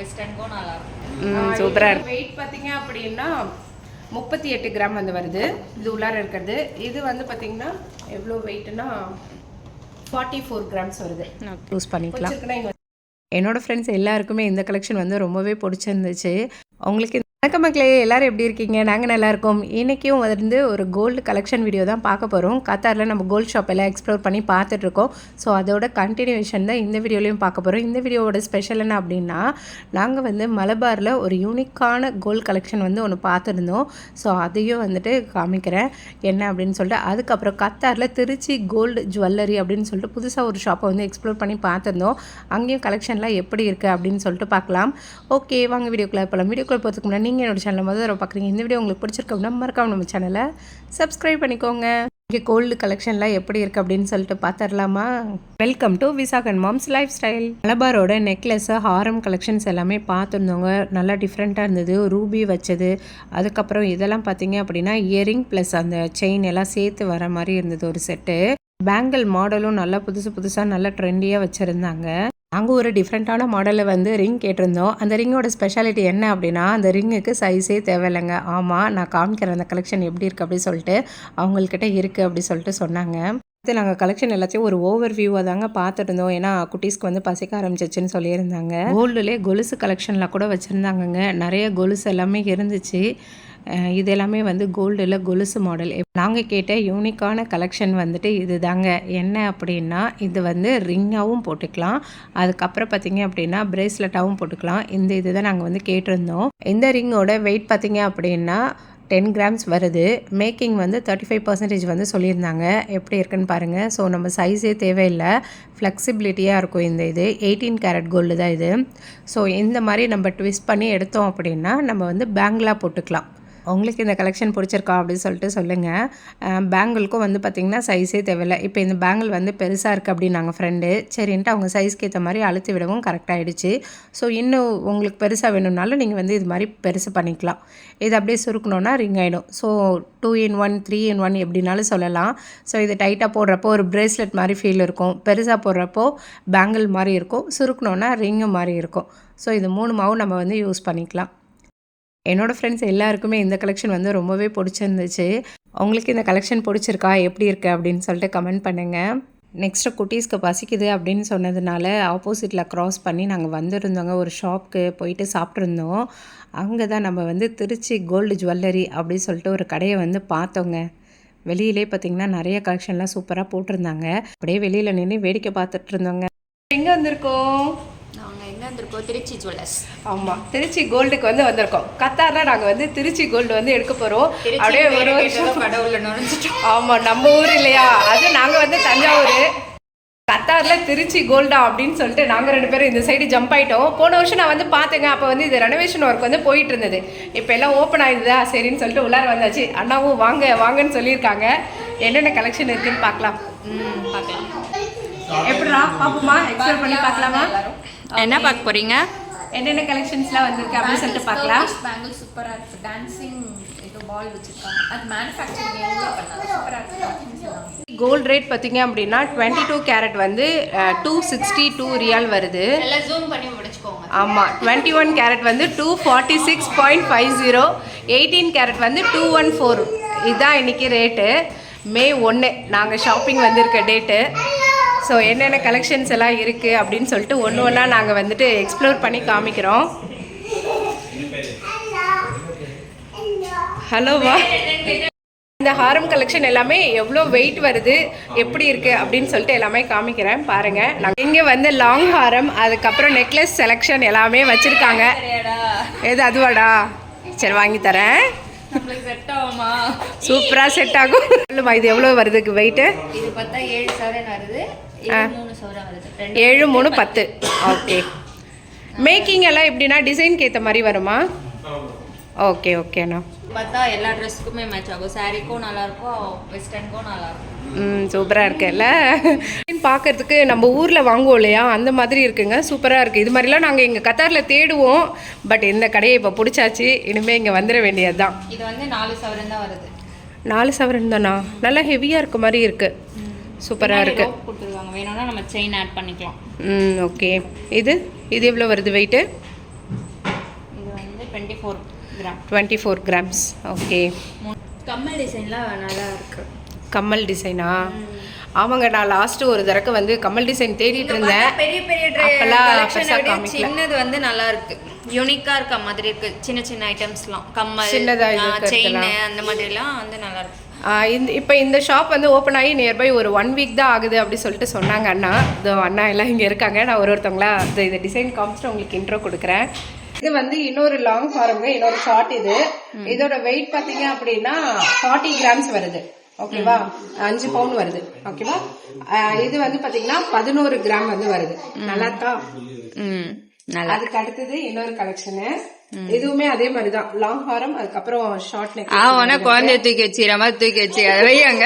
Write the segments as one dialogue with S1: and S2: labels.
S1: வெஸ்டர்னுக்கும் நல்லா இருக்கும்
S2: சூப்பராக இருக்கு.
S3: வெயிட் பார்த்தீங்க அப்படின்னா முப்பத்தி எட்டு கிராம் வந்து வருது. இது உள்ளார இருக்கிறது. இது வந்து பார்த்தீங்கன்னா எவ்வளோ வெயிட்னா ஃபார்ட்டி ஃபோர் கிராம்ஸ் வருது
S2: யூஸ் பண்ணிக்கலாம். என்னோட ஃப்ரெண்ட்ஸ் எல்லாருக்குமே இந்த கலெக்ஷன் வந்து ரொம்பவே பிடிச்சிருந்துச்சு. உங்களுக்கு வணக்கம் மக்களே எல்லோரும் எப்படி இருக்கீங்க? நாங்கள் நல்லாயிருக்கோம் இன்றைக்கும் வந்து ஒரு கோல்டு கலெக்ஷன் வீடியோ தான் பார்க்க போகிறோம் கத்தாரில் நம்ம கோல்டு ஷாப் எல்லாம் எக்ஸ்ப்ளோர் பண்ணி பார்த்துட்ருக்கோம் ஸோ அதோட கண்டினியூஷன் தான் இந்த வீடியோலையும் பார்க்க போகிறோம் இந்த வீடியோவோட ஸ்பெஷல் என்ன அப்படின்னா நாங்கள் வந்து மலபாரில் ஒரு யூனிக்கான கோல்டு கலெக்ஷன் வந்து ஒன்று பார்த்துருந்தோம். ஸோ அதையும் வந்துட்டு காமிக்கிறேன். என்ன அப்படின்னு சொல்லிட்டு அதுக்கப்புறம் கத்தாரில் திருச்சி கோல்டு ஜுவல்லரி அப்படின்னு சொல்லிட்டு புதுசாக ஒரு ஷாப்பை வந்து எக்ஸ்ப்ளோர் பண்ணி பார்த்துருந்தோம். அங்கேயும் கலெக்ஷன்லாம் எப்படி இருக்குது அப்படின்னு சொல்லிட்டு பார்க்கலாம். ஓகே வாங்க வீடியோக்குள்ளே போகலாம் வீடியோக்குள்ளே போகிறதுக்கு முன்னாடி நீங்கள் என்னோடய சேனல் முதல்ல தடவை பார்க்குறீங்க இந்த வீடியோ உங்களுக்கு பிடிச்சிருக்க மறக்காம நம்ம சேனலை சப்ஸ்கிரைப் பண்ணிக்கோங்க. இங்கே கோல்டு கலெக்ஷன்லாம் எப்படி இருக்குது அப்படின்னு சொல்லிட்டு பார்த்துடலாமா? Welcome to Visakan and mom's lifestyle மலபாரோட necklace ஹாரம் கலெக்ஷன்ஸ் எல்லாமே பார்த்துருந்தோங்க. நல்லா டிஃப்ரெண்ட்டாக இருந்தது ரூபி வச்சது. அதுக்கப்புறம் இதெல்லாம் பார்த்தீங்க அப்படின்னா இயரிங் ப்ளஸ் அந்த செயின் எல்லாம் சேர்த்து வர மாதிரி இருந்தது ஒரு செட்டு பேங்கிள் மாடலும் நல்லா புதுசு புதுசாக நல்லா ட்ரெண்டியாக வச்சுருந்தாங்க. நாங்கள் ஒரு டிஃப்ரெண்ட்டான மாடலில் வந்து ரிங் கேட்டிருந்தோம். அந்த ரிங்கோட ஸ்பெஷாலிட்டி என்ன அப்படின்னா அந்த ரிங்குக்கு சைஸே தேவையில்லைங்க. ஆமாம் நான் காமிக்கிறேன் அந்த கலெக்ஷன் எப்படி இருக்குது அப்படின்னு சொல்லிட்டு அவங்கக்கிட்ட இருக்குது அப்படி சொல்லிட்டு சொன்னாங்க. அடுத்து நாங்கள் கலெக்ஷன் எல்லாத்தையும் ஒரு ஓவர் வியூவாக தாங்க பார்த்துட்டு இருந்தோம். ஏன்னா குட்டீஸ்க்கு வந்து பசிக்க ஆரம்பிச்சிச்சுன்னு சொல்லியிருந்தாங்க. கோல்டுலேயே கொலுசு கலெக்ஷன்லாம் கூட வச்சுருந்தாங்கங்க. நிறைய கொலுசு எல்லாமே இருந்துச்சு. இது எல்லாமே வந்து கோல்டில் கொலுசு மாடல் நாங்கள் கேட்ட யூனிக்கான கலெக்ஷன் வந்துட்டு இது தாங்க என்ன அப்படின்னா இது வந்து ரிங்காகவும் போட்டுக்கலாம். அதுக்கப்புறம் பார்த்தீங்க அப்படின்னா பிரேஸ்லெட்டாகவும் போட்டுக்கலாம். இந்த இது தான் நாங்கள் வந்து கேட்டிருந்தோம். இந்த ரிங்கோட வெயிட் பார்த்தீங்க அப்படின்னா டென் கிராம்ஸ் வருது. மேக்கிங் வந்து தேர்ட்டி ஃபைவ் பர்சன்டேஜ் வந்து சொல்லியிருந்தாங்க. எப்படி இருக்குன்னு பாருங்கள் ஸோ நம்ம சைஸே தேவையில்லை. ஃப்ளெக்சிபிலிட்டியாக இருக்கும் இந்த இது. எயிட்டீன் கேரட் கோல்டு தான் இது. ஸோ இந்த மாதிரி நம்ம ட்விஸ்ட் பண்ணி எடுத்தோம் அப்படின்னா நம்ம வந்து பேங்கிளாக போட்டுக்கலாம். உங்களுக்கு இந்த கலெக்ஷன் பிடிச்சிருக்கா அப்படின்னு சொல்லிட்டு சொல்லுங்கள் பேங்கிளுக்கும் வந்து பார்த்திங்கன்னா சைஸே தேவையில்லை. இப்போ இந்த பேங்கிள் வந்து பெருசாக இருக்குது அப்படின்னு நாங்கள் ஃப்ரெண்டு சரின்ட்டு அவங்க சைஸ்க்கு ஏற்ற மாதிரி அழுத்தி விடவும் கரெக்டாகிடுச்சு ஸோ இன்னும் உங்களுக்கு பெருசாக வேணும்னாலும் நீங்கள் வந்து இது மாதிரி பெருசு பண்ணிக்கலாம். இது அப்படியே சுருக்கணுன்னா ரிங் ஆகிடும் so two in one three in one எப்படினாலும் சொல்லலாம். ஸோ இது டைட்டாக போடுறப்போ ஒரு ப்ரேஸ்லெட் மாதிரி ஃபீல் இருக்கும். பெருசாக போடுறப்போ பேங்கிள் மாதிரி இருக்கும். சுருக்கணுன்னா ரிங்கு மாதிரி இருக்கும். ஸோ இது மூணு மாவும் நம்ம வந்து யூஸ் பண்ணிக்கலாம். என்னோடய ஃப்ரெண்ட்ஸ் எல்லாருக்குமே இந்த கலெக்ஷன் வந்து ரொம்பவே பிடிச்சிருந்துச்சு. உங்களுக்கு இந்த கலெக்ஷன் பிடிச்சிருக்கா? எப்படி இருக்குது அப்படின்னு சொல்லிட்டு கமெண்ட் பண்ணுங்கள் நெக்ஸ்ட்டு குட்டீஸ்க்கு பசிக்குது அப்படின்னு சொன்னதுனால ஆப்போசிட்டில் க்ராஸ் பண்ணி நாங்கள் வந்திருந்தோங்க. ஒரு ஷாப்க்கு போயிட்டு சாப்பிட்ருந்தோம் அங்கே தான் நம்ம வந்து திருச்சி கோல்டு ஜுவல்லரி அப்படின்னு சொல்லிட்டு ஒரு கடையை வந்து பார்த்தோங்க. வெளியிலே பார்த்தீங்கன்னா நிறைய கலெக்ஷன்லாம் சூப்பராக போட்டிருந்தாங்க. அப்படியே வெளியில் நின்று வேடிக்கை பார்த்துட்டு இருந்தோங்க. எங்கே வந்திருக்கோம்?
S1: வந்திருக்கோம். திருச்சி ஜுவல்லர்ஸ்
S3: ஆமாம் திருச்சி கோல்டுக்கு வந்து வந்திருக்கோம். கத்தாரில் நாங்கள் வந்து திருச்சி கோல்டு வந்து எடுக்க போகிறோம் அப்படியே ஒரு வருஷம்.
S1: கடவுளில் நுழைஞ்சிட்டோம்.
S3: ஆமாம் நம்ம ஊர் இல்லையா? அது நாங்கள் வந்து தஞ்சாவூர். கத்தாரில் திருச்சி கோல்டா அப்படின்னு சொல்லிட்டு நாங்கள் ரெண்டு பேரும் இந்த சைடு ஜம்ப் ஆயிட்டோம். போன வருஷம் நான் வந்து பார்த்தேங்க. அப்போ வந்து இது ரெனோவேஷன் ஒர்க் வந்து போயிட்டு இருந்தது. இப்போ எல்லாம் ஓப்பன் ஆயிடுதா? சரின்னு சொல்லிட்டு உள்ளார வந்தாச்சு. அண்ணாவும் வாங்க வாங்கன்னு சொல்லியிருக்காங்க. என்னென்ன கலெக்ஷன் இருக்குன்னு பார்க்கலாம்.
S1: ம் பார்க்கலாம்.
S3: எப்படிடா? பார்ப்போமா? எக்ஸ்ப்ளோர் பண்ணி பார்க்கலாமா?
S1: என்ன பார்க்க போகிறீங்க
S3: என்னென்ன கலெக்ஷன்ஸ்லாம் வந்திருக்கு அப்படின்னு சொல்லிட்டு பார்க்கலாம்.
S1: பேங்கிள் சூப்பராக இருக்குது டான்சிங் ஏதோ பால் வச்சுருக்காங்க. அது மேனுஃபேக்சரிங் பண்ணாங்க சூப்பராக இருக்குது
S3: கோல்ட் ரேட் பார்த்தீங்க அப்படின்னா டுவெண்ட்டி டூ கேரட் வந்து டூ சிக்ஸ்டி டூ ரியால் வருது.
S1: ஜூம் பண்ணி முடிச்சுக்கோங்க.
S3: ஆமாம் டுவெண்ட்டி ஒன் கேரட் வந்து two forty six point five zero eighteen carat வந்து டூ ஒன் ஃபோர் இதுதான் இன்றைக்கி ரேட்டு மே ஒன்று நாங்கள் ஷாப்பிங் வந்திருக்க டேட்டு ஸோ என்னென்ன கலெக்ஷன்ஸ் எல்லாம் இருக்குது அப்படின்னு சொல்லிட்டு ஒன்று ஒன்றா நாங்கள் வந்துட்டு எக்ஸ்ப்ளோர் பண்ணி காமிக்கிறோம். ஹலோவா இந்த ஹாரம் கலெக்ஷன் எல்லாமே எவ்வளோ வெயிட் வருது எப்படி இருக்குது அப்படின்னு சொல்லிட்டு எல்லாமே காமிக்கிறேன். பாருங்கள் நாங்கள் இங்கே வந்து லாங் ஹாரம் அதுக்கப்புறம் நெக்லஸ் செலெக்ஷன் எல்லாமே வச்சுருக்காங்க. எது அதுவாடா? சரி வாங்கி தரேன்.
S1: நம்மளுக்கு செட் ஆகுமா?
S3: சூப்பராக செட் ஆகும். சொல்லுமா இது எவ்வளோ வருதுக்கு வெயிட்டு
S1: இது பார்த்தா ஏழு சவரன் வருது. இது மூணு சவரன் வருது. ரெண்டு
S3: ஏழு மூணு பத்து. ஓகே. மேக்கிங் எல்லாம் எப்படின்னா டிசைனுக்கு ஏற்ற மாதிரி வருமா? ஓகே ஓகேண்ணா
S1: பார்த்தா எல்லா ட்ரெஸ்ஸுக்குமே மேட்ச் ஆகும். சாரீக்கும் நல்லா இருக்கும் வெஸ்டர்னுக்கும் நல்லா இருக்கும்.
S3: ம் சூப்பராக இருக்குல்ல பார்க்கறதுக்கு நம்ம ஊரில் வாங்குவோம் இல்லையா? அந்த மாதிரி இருக்குங்க. சூப்பராக இருக்குது இது மாதிரிலாம் நாங்கள் இங்கே கத்தாரில் தேடுவோம். பட் இந்த கடையை இப்போ பிடிச்சாச்சு. இனிமேல் இங்கே வந்துட வேண்டியது தான்
S1: இது வந்து நாலு சவரன் தான் வருது.
S3: நாலு சவரன் தானா? நல்லா ஹெவியாக இருக்க மாதிரி இருக்குது சூப்பராக இருக்குது
S1: rope கொடுத்துருக்காங்க. வேணும்னா நம்ம செயின் ஆட் பண்ணிக்கலாம்.
S3: ம் ஓகே இது? இது எவ்வளோ வருது weight
S1: twenty four gram
S2: twenty four grams okay
S1: கம்மல் டிசைன்லாம் நல்லா இருக்கு.
S2: கம்மல் டிசைனா? ஆமாங்க நான் லாஸ்ட்டு ஒரு தடவை வந்து கம்மல் டிசைன் தேடிட்டு இருந்தேன்.
S1: பெரிய பெரிய கலெக்ஷனை. சின்னது வந்து நல்லா இருக்கு. யூனிக்கா இருக்க மாதிரி இருக்கு. சின்ன சின்ன ஐட்டம்ஸ்லாம் கம்மல்
S2: சின்னதா.
S1: செயின் அந்த மாதிரிலாம் வந்து நல்லா இருக்கு.
S2: இந்த இப்போ இந்த ஷாப் வந்து ஓப்பன் ஆகி நியர்பை ஒரு ஒன் வீக் தான் ஆகுது அப்படி சொல்லிட்டு சொன்னாங்க அண்ணா. இதோ அண்ணா எல்லாம் இங்கே இருக்காங்க. நான் ஒரு ஒருத்தவங்களா இது இந்த டிசைன் காமிச்சிட்டு உங்களுக்கு இன்ட்ரோ கொடுக்குறேன். இது வந்து இன்னொரு லாங் ஃபார்முங்க இன்னொரு ஷார்ட் இது. இதோட வெயிட் பார்த்தீங்க அப்படின்னா ஃபார்ட்டி கிராம்ஸ் வருது. ஓகேவா அஞ்சு பவுன் வருது. ஓகேவா இது வந்து பார்த்தீங்கன்னா பதினோரு கிராம் வந்து வருது. நல்லா
S1: நல்லா.
S2: அதுக்கு அடுத்தது இன்னொரு கலெக்ஷனு இதுவுமே அதே மாதிரி தான் லாங் ஹாரம் அதுக்கப்புறம் ஷார்ட் நெக்
S1: ஆ உன குழந்தைய தூக்கி வச்சுக்கிற மாதிரி தூக்கி வச்சு வையாங்க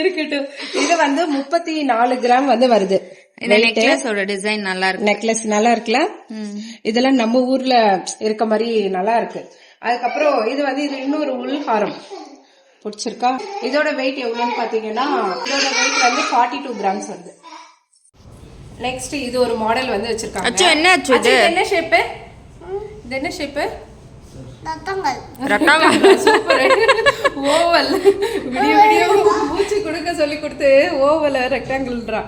S2: இருக்கட்டும். இது வந்து முப்பத்தி நாலு கிராம் வந்து வருது.
S1: இந்த நெக்லஸோட டிசைன் நல்லா இருக்கு.
S2: நெக்லஸ் நல்லா இருக்குல்ல? இதெல்லாம் நம்ம ஊர்ல இருக்க மாதிரி நல்லா இருக்கு. அதுக்கப்புறம் இது வந்து இது இன்னொரு உள் ஹாரம் பிடிச்சிருக்கா? இதோட வெயிட் எவ்வளோன்னு பாத்தீங்கன்னா இதோட வெயிட் வந்து ஃபார்ட்டி டூ கிராம்ஸ் வருது. நெக்ஸ்ட் இது ஒரு மாடல் வந்து வச்சிருக்காங்க.
S1: அச்சு, என்ன அச்சு இது?
S2: என்ன ஷேப்பு இது என்ன சூப்பர் ஓவல் விடிய விடிய. மூச்சு கொடுக்க சொல்லி கொடுத்து ஓவல் ரெக்டாங்கிள்ன்றா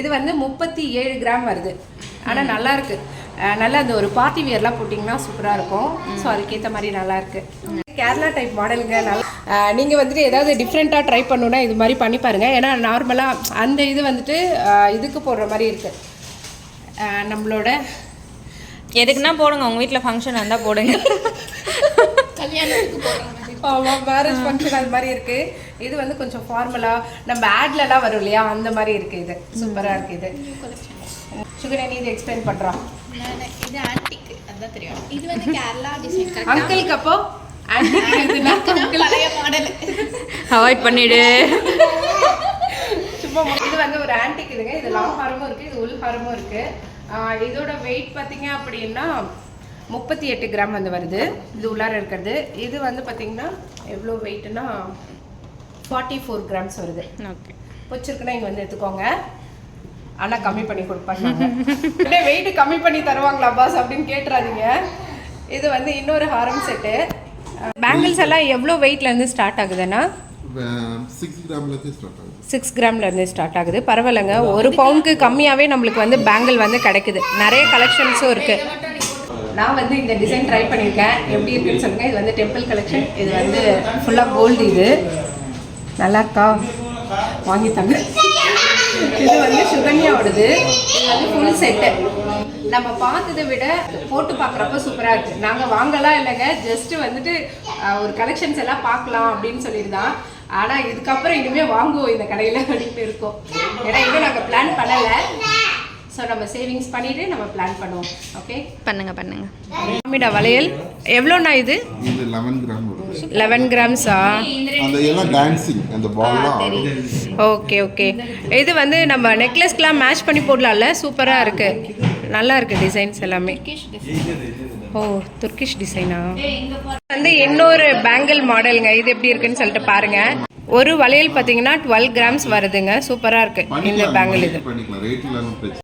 S2: இது வந்து முப்பத்தி ஏழு கிராம் வருது. ஆனா நல்லா இருக்கு அஹ் நல்லா அந்த ஒரு பார்ட்டி வியர்லாம் போட்டிங்கன்னா சூப்பராக இருக்கும். ஸோ அதுக்கேற்ற மாதிரி நல்லா இருக்கு கேரளா டைப் மாடலுங்க நல்லா அஹ் நீங்க வந்துட்டு ஏதாவது டிஃப்ரெண்ட்டாக ட்ரை பண்ணணும்னா இது மாதிரி பண்ணி பாருங்க. ஏன்னா நார்மலாக அந்த இது வந்துட்டு இதுக்கு போடுற மாதிரி இருக்கு. அஹ் நம்மளோட
S1: எதுக்குன்னா போடுங்க. உங்க வீட்ல ஃபங்க்ஷன் இருந்தா போடுங்க.
S2: ஆமாம் மேரேஜ் ஃபங்க்ஷன் அது மாதிரி இருக்கு. இது வந்து கொஞ்சம் ஃபார்மலா நம்ம ஆட்லலாம் வரும் இல்லையா? அந்த மாதிரி இருக்கு இது. சூப்பரா இருக்கு இது. சுகர் நீ இது எக்ஸ்பிளைன் பண்றான்
S3: இது ஆன்டிக் அதான் தெரியும். இது வந்து கேரளா டிசைன்
S2: அங்கிளுக்கு அப்போ
S3: பழைய மாடல்
S1: அவாய்ட் பண்ணிடு.
S2: சும்மா இது வந்து ஒரு ஆன்டிக் இதுங்க. இது லாங் ஹாரமும் இருக்கு இது உள் ஹாரமும் இருக்கு. ஆஹ் இதோட வெயிட் பார்த்தீங்க அப்படின்னா முப்பத்தி எட்டு கிராம் வந்து வருது. இது உள்ளார இருக்கிறது. இது வந்து பார்த்தீங்கன்னா எவ்வளோ வெயிட்னா ஃபார்ட்டி ஃபோர் கிராம்ஸ் வருது.
S1: ஓகே
S2: பிடிச்சிருக்குன்னா இங்கே வந்து எடுத்துக்கோங்க. ஆனால் கம்மி பண்ணி கொடுப்பாங்க. வெயிட் கம்மி பண்ணி தருவாங்களா பாஸ் அப்படின்னு கேட்டுறாதீங்க. இது வந்து இன்னொரு ஹாரம் செட்டு பேங்கிள்ஸ் எல்லாம் எவ்வளோ வெயிட்லேருந்து ஸ்டார்ட் ஆகுதுன்னா
S4: சிக்ஸ் கிராம்லேருந்து ஸ்டார்ட் ஆகுது.
S2: பரவாயில்லைங்க. ஒரு பவுனுக்கு கம்மியாகவே நம்மளுக்கு வந்து பேங்கிள் வந்து கிடைக்குது. நிறைய கலெக்ஷன்ஸும் இருக்குது நான் வந்து இந்த டிசைன் ட்ரை பண்ணியிருக்கேன். எப்படி இருக்குன்னு சொல்லுங்கள் இது வந்து டெம்பிள் கலெக்ஷன் இது வந்து ஃபுல்லாக கோல்டு இது. நல்லா இருக்கா? வாங்கி தாங்க இது வந்து சுகன்யாவோடது. வந்து ஃபுல் செட்டு நம்ம பார்த்ததை விட போட்டு பார்க்குறப்ப சூப்பராக இருக்குது நாங்கள் வாங்கலாம் இல்லைங்க. ஜஸ்ட் வந்துட்டு ஒரு கலெக்ஷன்ஸ் எல்லாம் பார்க்கலாம் அப்படின்னு சொல்லியிருந்தான். ஆனால் இதுக்கப்புறம் இனிமேல் வாங்குவோம் இந்த கடையில் அப்படின்னு இருக்கோம். ஏன்னா இன்னும் நாங்கள் பிளான் பண்ணலை. ஸோ நம்ம சேவிங்ஸ் பண்ணிட்டு நம்ம பிளான் பண்ணுவோம். ஓகே
S1: பண்ணுங்க பண்ணுங்க.
S2: மாமிடா வளையல். எவ்வளோண்ணா இது?
S4: இது லெவன் கிராம்
S2: லெவன் கிராம்ஸா
S4: அந்த எல்லாம் டான்சிங் அந்த பால்லாம்
S2: ஓகே ஓகே இது வந்து நம்ம நெக்லஸ்க்கெலாம் மேட்ச் பண்ணி போடலாம்ல? சூப்பராக இருக்குது நல்லா இருக்குது டிசைன்ஸ் எல்லாமே. ஓ துர்கிஷ் டிசைனா வந்து இன்னொரு பேங்கிள் மாடலுங்க இது எப்படி இருக்குன்னு சொல்லிட்டு பாருங்க. ஒரு வளையல் பார்த்தீங்கன்னா டுவெல் கிராம்ஸ் வருதுங்க. சூப்பராக இருக்கு. இந்த பேங்கிள் இது.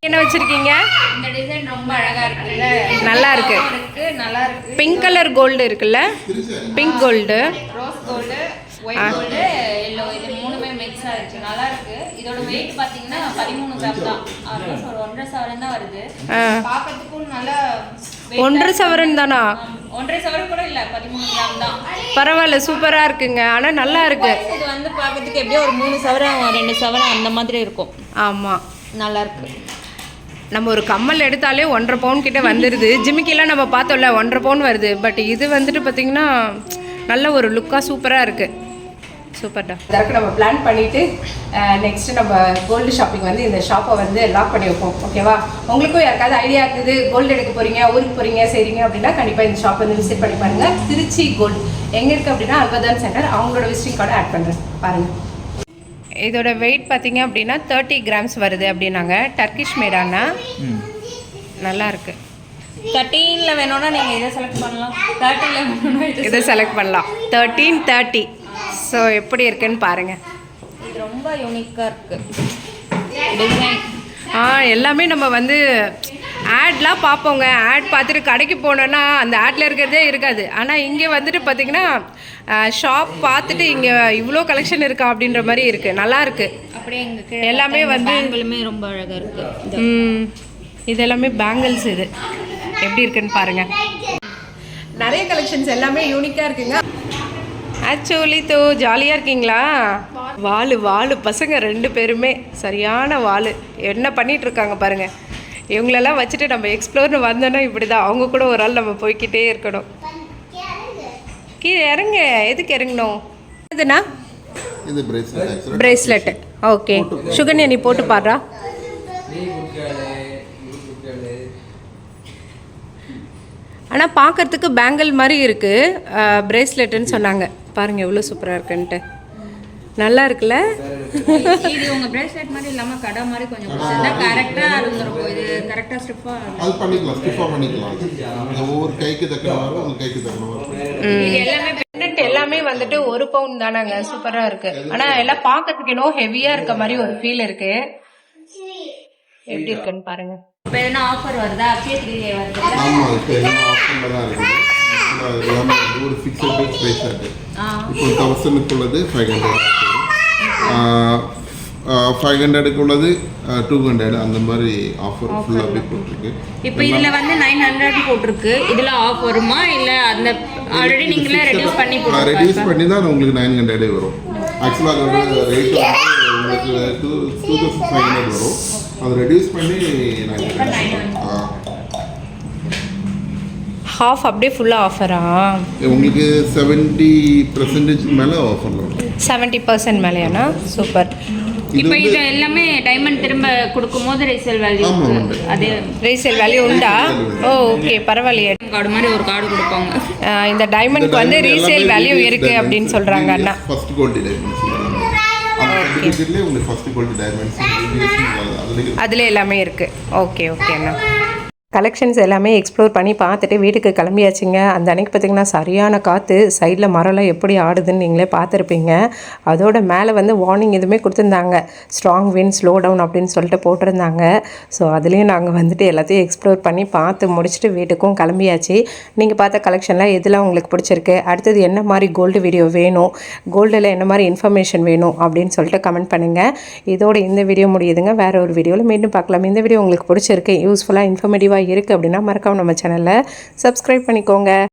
S2: என்ன வச்சிருக்கீங்க?
S1: இந்த டிசைன் ரொம்ப அழகா இருக்குல்ல.
S2: நல்லா இருக்கு.
S1: இருக்கு நல்லா இருக்கு.
S2: பிங்க் கலர் கோல்டு இருக்குல்ல? பிங்க் கோல்டு
S1: ஒன்றரை சவரன் தான்?
S2: சவரன்
S1: ஒன்றரை சவரன் கூட இல்ல பதிமூணு கிராம் தான்.
S2: பரவாயில்ல சூப்பராக இருக்குங்க. ஆனால் நல்லா இருக்கு.
S1: இது வந்து பார்க்கறதுக்கு எப்படியோ ஒரு மூணு சவரம் ரெண்டு சவரம் அந்த மாதிரி இருக்கும்.
S2: ஆமாம்
S1: நல்லா இருக்கு.
S2: நம்ம ஒரு கம்மல் எடுத்தாலே ஒன்றரை பவுன் கிட்ட வந்துடுது ஜிமிக்கிலாம் நம்ம பார்த்தோம்ல ஒன்றரை பவுன் வருது. பட் இது வந்துட்டு பார்த்தீங்கன்னா நல்ல ஒரு லுக்காக சூப்பராக இருக்குது சூப்பர்டா இதற்கு நம்ம பிளான் பண்ணிட்டு நெக்ஸ்ட் நம்ம கோல்டு ஷாப்பிங் வந்து இந்த ஷாப்பை வந்து லாக் பண்ணி வைப்போம். ஓகேவா உங்களுக்கும் யாருக்காவது ஐடியா இருக்குது கோல்டு எடுக்க போறீங்க ஊருக்கு போறீங்க செய்றீங்க அப்படின்னா கண்டிப்பாக இந்த ஷாப் வந்து விசிட் பண்ணி பாருங்க. திருச்சி கோல்டு எங்கே இருக்குது அப்படின்னா அல்வதான் சென்டர் அவங்களோட விசிட்டிங் கார்டை ஆட் பண்ணுறேன் பாருங்கள் இதோட வெயிட் பார்த்தீங்க அப்படின்னா தேர்ட்டி கிராம்ஸ் வருது அப்படின்னாங்க. டர்கிஷ் மேடானா நல்லா இருக்கு.
S1: தேர்ட்டீனில் வேணும்னா நீங்கள் இதை செலக்ட் பண்ணலாம். தேர்ட்டியில் வேணும்னா இது
S2: இதை செலக்ட் பண்ணலாம். தேர்ட்டீன் தேர்ட்டி ஸோ எப்படி இருக்குன்னு பாருங்க.
S1: இது ரொம்ப யூனிக்காக இருக்கு. டிசைன்
S2: ஆ எல்லாமே நம்ம வந்து ஆட்லாம் பார்ப்போங்க. ஆட் பார்த்துட்டு கடைக்கு போனோன்னா அந்த ஆட்ல இருக்கிறதே இருக்காது. ஆனால் இங்கே வந்துட்டு பார்த்தீங்கன்னா ஷாப் பார்த்துட்டு இங்கே இவ்வளோ கலெக்ஷன் இருக்கா அப்படின்ற மாதிரி இருக்குது நல்லா இருக்கு.
S1: அப்படியே
S2: எல்லாமே வந்து-
S1: பேங்கிளுமே ரொம்ப அழகா இருக்கு.
S2: ம், இது எல்லாமே பேங்கிள்ஸ் இது. எப்படி இருக்குன்னு பாருங்க. நிறைய கலெக்ஷன்ஸ் எல்லாமே யூனிக்காக இருக்குங்க. ஆக்சுவலி தோ ஜாலியாக இருக்கீங்களா? வாலு வாலு. பசங்க ரெண்டு பேருமே சரியான வாலு. என்ன பண்ணிட்டு இருக்காங்க பாருங்க. இவங்களெல்லாம் வச்சுட்டு நம்ம எக்ஸ்ப்ளோர்னு வந்தோன்னா இப்படி தான் அவங்க கூட ஒரு ஆள் நம்ம போய்க்கிட்டே இருக்கணும். கீழே இறங்க. எதுக்கு இறங்கணும்? இதுனா
S4: இது பிரேஸ்லெட் ஆக்சுவலாக
S2: பிரேஸ்லெட் ஓகே சுகன்யா நீ போட்டு பாடுறா. ஆனால் பார்க்கறதுக்கு பேங்கிள் மாதிரி இருக்குது பிரேஸ்லெட்டுன்னு சொன்னாங்க. பாருங்கள் எவ்வளோ சூப்பராக இருக்குன்ட்டு. நல்லா இருக்குல்ல?
S1: இது உங்க பிரேஸ்லெட் மாதிரி இல்லாம கடை மாதிரி கொஞ்சம் கொடுத்துருந்தா கரெக்டா இருந்திருக்கும் இது கரெக்டா ஸ்டிஃபா
S4: அது பண்ணிக்கலாம் பண்ணிக்கலாம். ஒவ்வொரு கைக்கு தக்கன கைக்கு தக்கன
S2: எல்லாமே பெண்டன்ட் எல்லாமே வந்துட்டு ஒரு பவுண்ட் தானாங்க சூப்பராக இருக்கு. ஆனால் எல்லாம் பார்க்கறதுக்கு இன்னும் ஹெவியாக இருக்க மாதிரி ஒரு ஃபீல் இருக்கு. எப்படி இருக்குன்னு பாருங்க.
S1: இப்போ எதனா ஆஃபர் வருதா? திருதியை வருது?
S4: இப்போ தான் எல்லாமே வந்து ஒரு ஃபிக்ஸட் ரேட் ப்ரைஸ் ஆகுது இப்போ தௌசண்ட்க்கு உள்ளது ஃபைவ் ஹண்ட்ரட் ஃபைவ் ஹண்ட்ரடுக்கு உள்ளது டூ ஹண்ட்ரட் அந்த மாதிரி ஆஃபர் ஃபுல்லாகவே போட்டிருக்கு.
S1: இப்போ இதுல வந்து நைன் ஹண்ட்ரட் போட்டிருக்கு. இதுல ஆஃப் வருமா? இல்ல அந்த ஆல்ரெடி நீங்களே ரெடியூஸ் பண்ணி
S4: ரெடியூஸ் பண்ணி தான் அது உங்களுக்கு நைன் ஹண்ட்ரடே வரும். ஆக்சுவலாக அதோட ரேட் வந்து உங்களுக்கு two two thousand five hundred வரும். அதை ரெடியூஸ் பண்ணி நைன் ஹண்ட்ரட்
S2: ஹாஃப் அப்படியே ஃபுல்லாக ஆஃபரா
S4: உங்களுக்கு செவன்ட்டி பர்சன்டேஜ் மேலே ஆஃபரில் வரும்.
S2: செவன்ட்டி பர்சன்ட் மேலேயாண்ணா சூப்பர்
S1: இப்போ இது எல்லாமே டைமண்ட் திரும்ப கொடுக்கும்போது ரீசேல் வேல்யூ. அதே
S2: ரீசேல் வேல்யூ உண்டா? ஓ ஓகே பரவாயில்லையே.
S1: கார்டு மாதிரி ஒரு கார்டு கொடுப்பாங்க.
S2: இந்த டைமண்ட்க்கு வந்து ரீசேல் வேல்யூ இருக்கு அப்படின்னு சொல்றாங்க அண்ணா.
S4: ஃபர்ஸ்ட் கோல்டு டைமண்ட்ஸ்
S2: அதுல எல்லாமே இருக்கு. ஓகே ஓகே அண்ணா. கலெக்ஷன்ஸ் எல்லாமே எக்ஸ்ப்ளோர் பண்ணி பார்த்துட்டு வீட்டுக்கு கிளம்பியாச்சுங்க. அந்த அன்னைக்கு பார்த்திங்கன்னா சரியான காற்று சைடில் மரம்லாம் எப்படி ஆடுதுன்னு நீங்களே பார்த்துருப்பீங்க. அதோட மேலே வந்து வார்னிங் எதுவுமே கொடுத்துருந்தாங்க. ஸ்ட்ராங் வின் ஸ்லோ டவுன் அப்படின்னு சொல்லிட்டு போட்டிருந்தாங்க. ஸோ அதுலேயும் நாங்கள் வந்துட்டு எல்லாத்தையும் எக்ஸ்ப்ளோர் பண்ணி பார்த்து முடிச்சுட்டு வீட்டுக்கும் கிளம்பியாச்சு. நீங்கள் பார்த்த கலெக்ஷன்லாம் எதெல்லாம் உங்களுக்கு பிடிச்சிருக்கு? அடுத்தது என்ன மாதிரி கோல்டு வீடியோ வேணும்? கோல்டில் என்ன மாதிரி இன்ஃபர்மேஷன் வேணும்? அப்படின்னு சொல்லிட்டு கமெண்ட் பண்ணுங்கள் இதோட இந்த வீடியோ முடியுதுங்க. வேறு ஒரு வீடியோவில் மீண்டும் பார்க்கலாம். இந்த வீடியோ உங்களுக்கு பிடிச்சிருக்கு யூஸ்ஃபுல்லாக இன்ஃபர்மேட்டிவாக இருக்குது அப்படின்னா மறக்காமல் நம்ம சேனலை சப்ஸ்கிரைப் பண்ணிக்கோங்க.